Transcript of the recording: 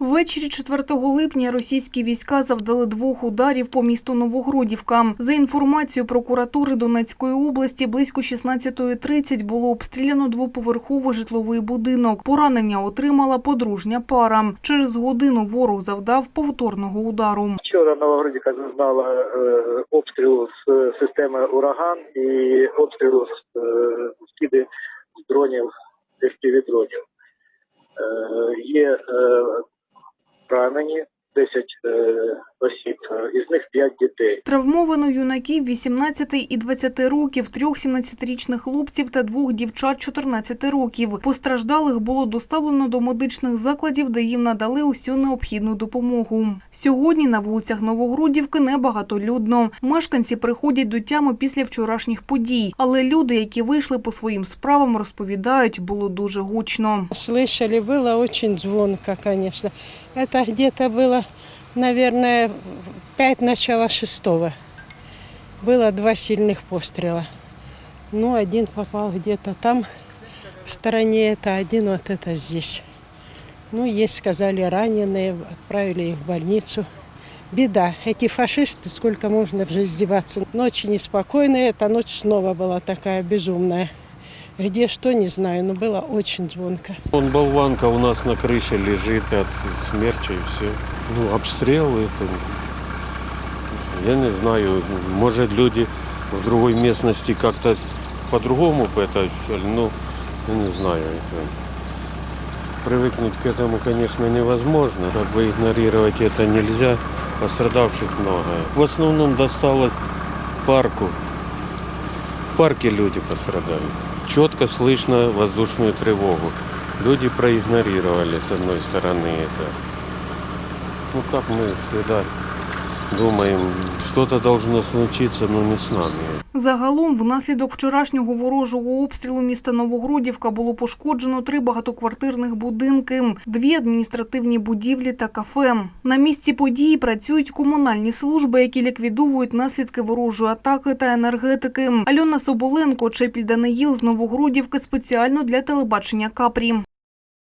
Ввечері 4 липня російські війська завдали двох ударів по місту Новогродівка. За інформацією прокуратури Донецької області, близько 16.30 було обстріляно двоповерховий житловий будинок. Поранення отримала подружня пара. Через годину ворог завдав повторного удару. Вчора Новогродівка зазнала е, обстрілу з е, системи ураган і обстрілу з е, скиди з дронів, дронів. Є поранені 10 е, осіб, е, із них 5 дітей. Травмовано юнаків 18 і 20 років, трьох 17-річних хлопців та двох дівчат 14 років. Постраждалих було доставлено до медичних закладів, де їм надали усю необхідну допомогу. Сьогодні на вулицях Новогрудівки небагатолюдно. Мешканці приходять до тями після вчорашніх подій, але люди, які вийшли по своїм справам, розповідають, було дуже гучно. Слышали, было очень звонко, конечно. Это где-то было, наверное, пять начала шестого. Было два сильных пострела. Ну, один попал где-то там, в стороне это, один вот это здесь. Ну, есть, сказали, раненые, отправили их в больницу. Беда. Эти фашисты, сколько можно уже издеваться. Ночи неспокойные, эта ночь снова была такая безумная. Где что, не знаю, но было очень звонко. Он болванка у нас на крыше лежит от смерча и все. Ну, обстрел это, я не знаю, может люди в другой местности как-то по-другому это ну, я не знаю. Это. Привыкнуть к этому, конечно, невозможно. Как бы игнорировать это нельзя. Пострадавших много. В основном досталось парку. В парке люди пострадали. Четко слышно воздушную тревогу. Люди проигнорировали с одной стороны это. Ну как мы всегда думаем, что-то должно случиться, но не с нами. Загалом, внаслідок вчорашнього ворожого обстрілу міста Новогродівка було пошкоджено три багатоквартирних будинки, дві адміністративні будівлі та кафе. На місці події працюють комунальні служби, які ліквідовують наслідки ворожої атаки та енергетики. Альона Соболенко, Чепіль Даниїл з Новогродівки спеціально для телебачення Капрі.